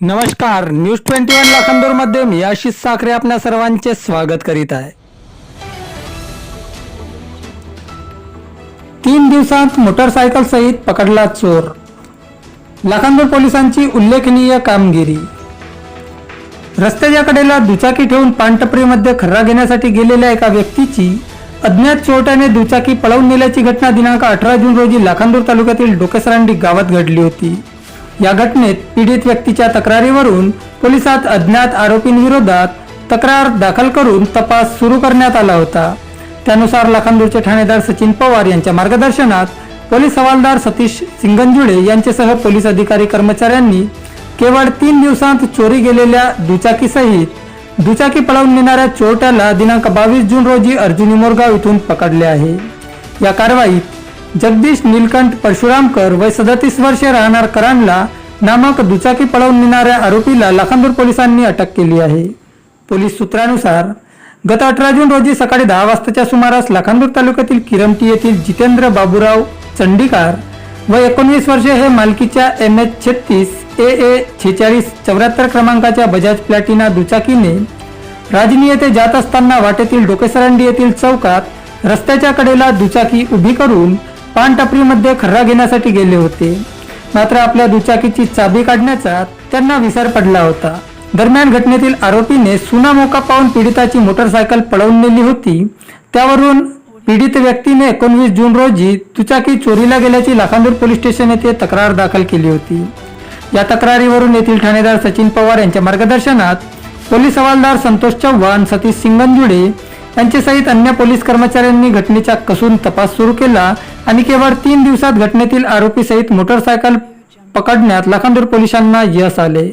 नमस्कार news twenty one लाखांदूरमध्ये मी आशिष साखरे आपल्या सर्वांचे स्वागत करीत आहे. तीन दिवसांत मोटरसायकल सहित पकडला चोर. लाखांदूर पोलिसांची उल्लेखनीय कामगिरी. रस्त्याच्या कडेला दुचाकी ठेवून पानटपरीमध्ये खर्रा घेण्यासाठी गेलेल्या एका व्यक्तीची अज्ञात चोरट्याने दुचाकी पळवून नेल्याची घटना दिनांक अठरा जून रोजी लाखांदूर तालुक्यातील डोकेसरांडी गावात घडली होती. या घटनेत पीडित व्यक्तीच्या तक्रारीवरून पोलिसात अज्ञात आरोपींविरोधात तक्रार दाखल करून तपास सुरू करण्यात आला होता. त्यानुसार लाखांदूरचे ठाणेदार सचिन पवार यांच्या मार्गदर्शनात पोलीस हवालदार सतीश सिंगनजुळे यांच्यासह पोलीस अधिकारी कर्मचाऱ्यांनी केवळ तीन दिवसांत चोरी गेलेल्या दुचाकीसहित दुचाकी पळवून नेणाऱ्या चोरट्याला दिनांक बावीस जून रोजी अर्जुनी मोरगाव इथून पकडले आहे. या कारवाईत जगदीश नीलकंठ परशुरामकर वय सदतीस वर्षे राहणार करांडला नामक दुचाकी पळवून नेणाऱ्या आरोपीला लाखांदूर पोलिसांनी अटक केली आहे. पोलीस सूत्रानुसार गत अठरा जून रोजी सकाळी दहा वाजताच्या सुमारास लाखांदूर तालुक्यातील किरमटी येथील जितेंद्र बाबूराव चंडीकार व एकोणवीस वर्षे हे मालकीच्या एम एच छत्तीस ए ए छेचाळीस चौऱ्याहत्तर क्रमांकाच्या बजाज प्लॅटिना दुचाकीने राजनी येथे जात असताना वाटेतील डोकेसरंडी येथील चौकात रस्त्याच्या कडेला दुचाकी उभी करून पानटपरीमध्ये खर्रा घेण्यासाठी गेले होते. मात्र आपल्या दुचाकीची चाबी काढण्याचा त्यांना विसर पडला होता. दरम्यान घटनेतील आरोपीने सुना मोका पाहून पीडिताची मोटरसायकल पळवून नेली होती. त्यावरून पीडित व्यक्तीने एकोणवीस जून रोजी दुचाकी चोरीला गेल्याची लाखांदूर पोलीस स्टेशन येथे तक्रार दाखल केली होती. या तक्रारीवरून येथील ठाणेदार सचिन पवार यांच्या मार्गदर्शनात पोलीस हवालदार संतोष चव्हाण सतीश सिंगनजुडे यांच्यासहित अन्य पोलीस कर्मचाऱ्यांनी घटनेचा कसून तपास सुरू केला आणि केवळ तीन दिवसात घटनेतील आरोपी सहित मोटरसायकल पकडण्यात लाखांदूर पोलिसांना यश आले.